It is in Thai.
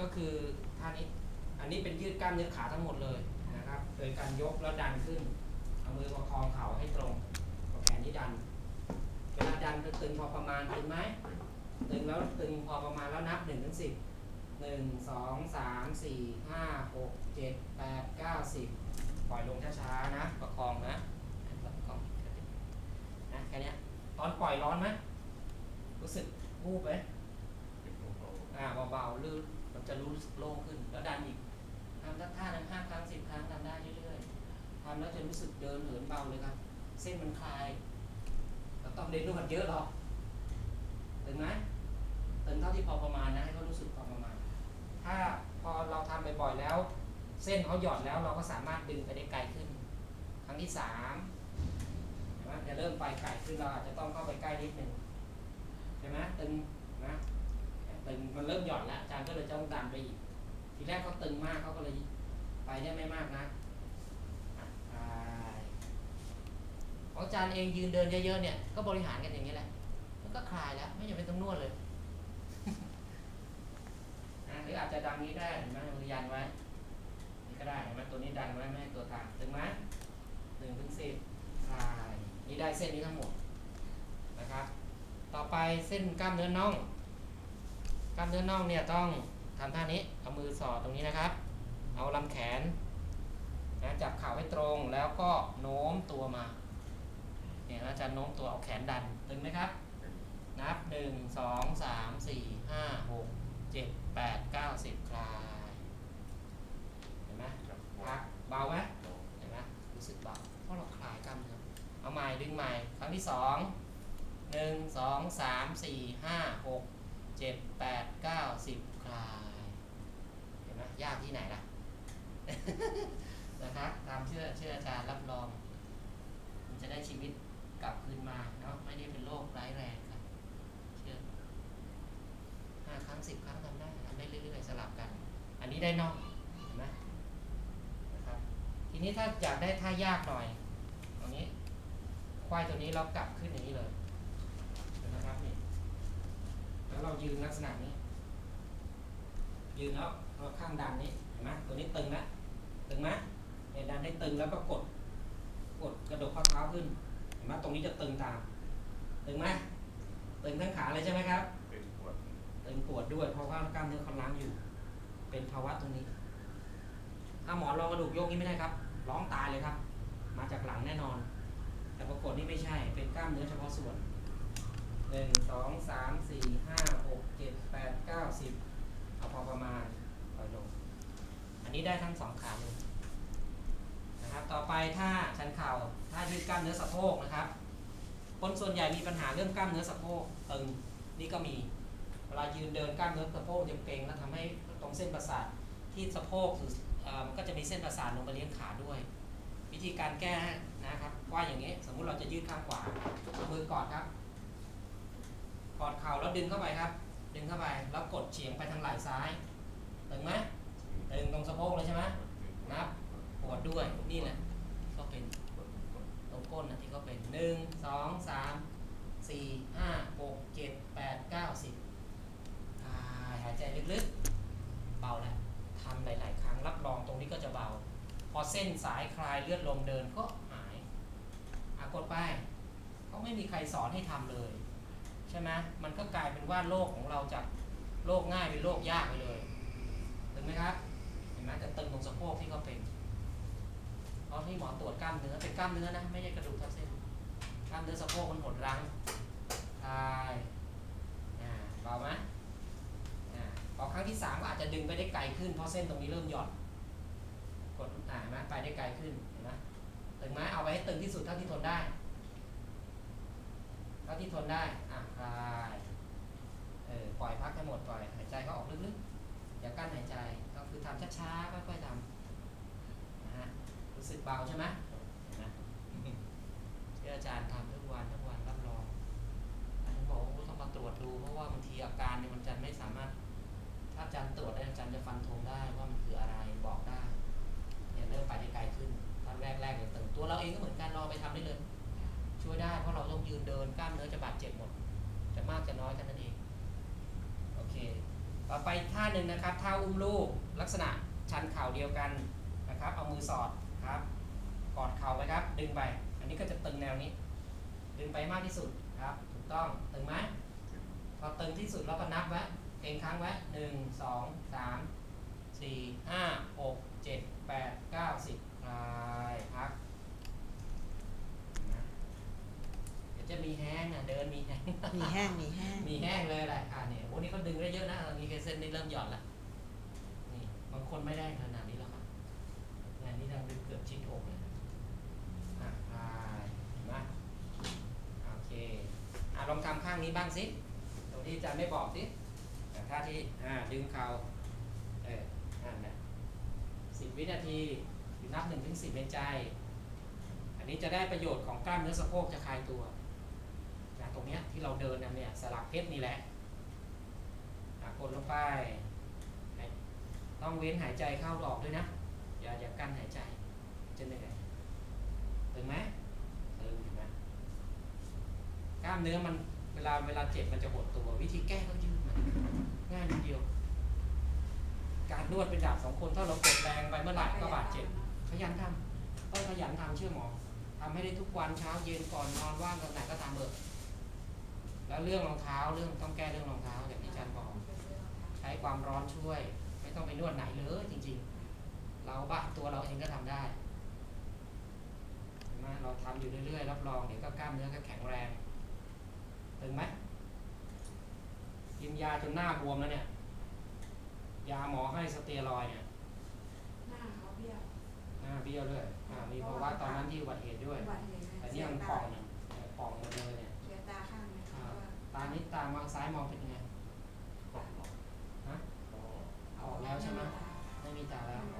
ก็คือท่านี้ อันนี้เป็นยืดกล้ามเนื้อขาทั้งหมดเลยนะครับ โดยการยกแล้วดันขึ้น เอามือประคองเข่าให้ตรงแขนที่ดัน เวลาดันจะตึงพอประมาณตึงไหมตึงแล้วตึงพอประมาณแล้วนับหนึ่งถึงสิบหนึ่งสองสามสี่ห้าหกเจ็ดแปดเก้าสิบปล่อยลงช้าๆนะ ประคองนะประคองนะแค่นี้ตอนปล่อยร้อนไหมรู้สึกวูบไหมอ่าเบาๆลื่น จะรู้สึกโล่งขึ้น แล้วดันอีกทำสักท่าหนึ่งห้าครั้งสิบครั้งทำได้เรื่อยๆทำแล้วจะรู้สึกเดินเหินเบาเลยครับ เส้นมันคลายเราต้องเล่นนวดเยอะหรอกตึงไหมตึงเท่าที่พอประมาณนะให้เขารู้สึกพอประมาณ ถ้าพอเราทำบ่อยๆแล้ว เส้นเขาหย่อนแล้วเราก็สามารถดึงไปได้ไกลขึ้น ครั้งที่สามเห็นไหมจะเริ่มไปไกลขึ้นเราอาจจะต้องเข้าไปใกล้นิดหนึ่งใช่ไหมตึงนะ ตึงมันเริ่มหย่อนแล้วอาจารย์ก็เลยต้องดันไปอีก ทีแรกเขาตึงมากเขาก็เลยไปได้ไม่มากนะของอาจารย์เองยืนเดินเยอะๆเนี่ยก็บริหารกันอย่างนี้แหละมันก็คลายแล้วไม่จำเป็นต้องนวดเลยหรืออาจจะดังนี้ก็ได้เห็นไหมมือยันไว้นี่ก็ได้เห็นไหมตัวนี้ดันไว้ไม่ให้ตัวทางตึงไหมหนึ่งถึงสิบคลายนี่ได้เส้นนี้ทั้งหมดนะครับ ต่อไปเส้นกล้ามเนื้อน่อง กล้ามเนื้อน่องเนี่ยต้องทำท่านี้ เอามือสอดตรงนี้นะครับ เอาลำแขนนะจับเข่าให้ตรงแล้วก็โน้มตัวมา เนี่ยอาจารย์โน้มตัวเอาแขนดันตึงไหมครับ นับ 1 2 3 4 5 6 7 8 9 10 คลาย เห็นไหมพักเบาไหมเห็นไหมรู้สึกเบา เพราะเราคลายกล้ามเนื้อเอาใหม่ดึงใหม่ ครั้งที่ 2 1 2 3 4 5 6 เจ็ดแปดเก้าสิบคลาย เห็นไหมยากที่ไหนล่ะ นะครับตามเชื่อเชื่ออาจารย์รับรอง มันจะได้ชีวิตกลับคืนมาเนาะไม่ได้เป็นโรคร้ายแรงครับ เชื่อห้าครั้งสิบครั้งทำได้ทำได้เรื่อยๆสลับกัน อันนี้ได้นอกเห็นไหมนะครับ ทีนี้ถ้าอยากได้ท่ายากหน่อยตรงนี้ควายตัวนี้เรากลับขึ้นอย่างนี้เลยเห็นไหมครับนี่ แล้วเรา ยืนลักษณะนี้ ยืนแล้วเราข้างดันนี้เห็นไหมตัวนี้ตึงแล้วตึงไหมเนี่ยดันให้ตึงแล้วก็กด กดกระดกข้อเท้าขึ้นเห็นไหมตรงนี้จะตึงตาม ตึงไหมตึงทั้งขาเลยใช่ไหมครับเป็นปวดตึงปวดด้วยเพราะว่ากล้ามเนื้อเขาล้างอยู่ เป็นภาวะตรงนี้ ถ้าหมอนรองกระดูกโยกนี้ไม่ได้ครับ ร้องตายเลยครับ มาจากหลังแน่นอน แต่ปรากฏนี่ไม่ใช่เป็นกล้ามเนื้อเฉพาะส่วน หนึ่งสองสามสี่ห้าหกเจ็ดแปดเก้าสิบเอาพอประมาณปล่อยลง อันนี้ได้ทั้งสองขาเลยนะครับต่อไปถ้าชันเข่าถ้ายืดกล้ามเนื้อสะโพกนะครับ คนส่วนใหญ่มีปัญหาเรื่องกล้ามเนื้อสะโพกตึงนี่ก็มีเวลายืนเดินกล้ามเนื้อสะโพกจะเกร็งแล้วทำให้ตรงเส้นประสาทที่สะโพกหรือมันก็จะมีเส้นประสาทลงไปเลี้ยงขาด้วย วิธีการแก้นะครับว่าอย่างนี้ สมมุติเราจะยืดข้างขวาเอามือกอดครับ กอดเข่าแล้วดึงเข้าไปครับ ดึงเข้าไปแล้วกดเฉียงไปทางไหล่ซ้ายตึงไหมตึงตรงสะโพกเลยใช่ไหมนับปวดด้วยนี่แหละก็เป็นตรงก้นนะที่ก็เป็นหนึ่งสองสามสี่ห้าหกเจ็ดแปดเก้าสิบหายใจลึกๆ เบาแล้วทำหลาย ๆ ครั้งรับรองตรงนี้ก็จะเบา พอเส้นสายคลายเลือดลมเดินก็หายอากดไปเขาไม่มีใครสอนให้ทำเลย ใช่ไหมมันก็กลายเป็นว่าโลกของเราจากโลกง่ายเป็นโลกยากไปเลยถึงไหมครับเห็นไหมจะตึงตรงสะโพกที่เขาเป็นเพราะที่หมอตรวจกล้ามเนื้อเป็นกล้ามเนื้อนะไม่ใช่กระดูกทับเส้นกล้ามเนื้อสะโพกมันหดรั้งคลายอ่าเบาไหมพอครั้งที่สามก็อาจจะดึงไปได้ไกลขึ้นเพราะเส้นตรงนี้เริ่มหย่อนกดอ่าเห็นไหมไปได้ไกลขึ้นเห็นไหมตึงไหมเอาไว้ให้ตึงที่สุดเท่าที่ทนได้เท่าที่ทนได้ คลายเออปล่อยพักให้หมดปล่อยหายใจเขาออกลึกๆอย่ากั้นหายใจก็คือทำช้าๆค่อยๆทำนะฮะรู้สึกเบาใช่ไหมเห็นไหมที่อาจารย์ทำทุกวันทุกวันรับรองอาจารย์บอกว่าต้องมาตรวจดู เพราะว่าบางทีอาการเนี่ยมันจะไม่สามารถ ถ้าอาจารย์ตรวจได้อาจารย์จะฟันธงได้ว่ามันคืออะไรบอกได้เนี่ยเริ่มไปได้ไกลขึ้นตอนแรกๆเนี่ยตึงตัวเราเองก็เหมือนกันลองไปทำได้เลยช่วยได้เพราะเราต้องยืนเดินกล้ามเนื้อจะบาดเจ็บหมด จะมากจะน้อยแค่นั้นเองโอเคต่อไปท่าหนึ่งนะครับท่าอุ้มลูกลักษณะชันเข่าเดียวกันนะครับเอามือสอดครับกอดเข่าไปครับ ดึงไปอันนี้ก็จะตึงแนวนี้ ดึงไปมากที่สุดครับถูกต้องตึงไหมพอตึงที่สุดแล้วก็นับไว้เองค้างไว้หนึ่งสองสามสี่ห้าหกเจ็ดแปดเก้าสิบคลายพักนะเดี๋ยวจะมี แห้งนะเดินมีแห้งมีแห้งมีแห้งมีแห้งเลยแหละอ่าเนี่ยโอ้นี่เขาดึงได้เยอะนะตอนนี้เคเส้นนี่เริ่มหย่อนละนี่บางคนไม่ได้ขนาดนี้แล้วครับงานนี้ดังดึงเกือบชิดอกเลยอะคลายเห็นไหมโอเคอะลองทำข้างนี้บ้างสิตรงที่อาจารย์ไม่บอกสิแต่ท่าที่อ่าดึงเข่าเออนั่นแหละสิบวินาทีนับหนึ่งถึงสิบในใจ อันนี้จะได้ประโยชน์ของกล้ามเนื้อสะโพกจะคลายตัวนะ ตรงเนี้ยที่เราเดินกันเนี่ยสลักเพชรนี่แหละกดลงไป ต้องเว้นหายใจเข้าออกด้วยนะ อย่าอย่ากั้นหายใจจะเหนื่อยถึงไหมตึงเห็นไหมกล้ามเนื้อมันเวลาเวลาเจ็บมันจะหดตัว วิธีแก้ก็ยืดมันง่ายนิดเดียว การนวดเป็นดาบสองคนถ้าเรากดแรงไปเมื่อไหร่ก็บาดเจ็บขยันทำต้องขยันทำเชื่อหมอทำให้ได้ทุกวันเช้าเย็นก่อนนอนว่างตอนไหนก็ทำเถอะแล้ว เรื่องรองเท้าเรื่องต้องแก้เรื่องรองเท้าอย่างที่อาจารย์บอก ใช้ความร้อนช่วย ไม่ต้องไปนวดไหนเลยจริง ๆ เราบ้าตัวเราเองก็ทำได้เห็นไหมเราทำอยู่เรื่อยๆรับรองเดี๋ยวก็กล้ามเนื้อก็แข็งแรงตึงไหมกินยาจนหน้าบวมแล้วเนี่ย ยาหมอให้สเตียรอยด์เนี่ยหน้าเขาเบี้ยวหน้าเบี้ยวด้วยอ่ามีภาวะตอนนั้นที่อุบัติเหตุด้วยอุบัติเหตุแต่นะนี่มันป่องเนี่ยป่องหมดเลยานิตามองซ้ายมองเป็นไงออกแล้วใช่ไหมไม่มีตาแล้ว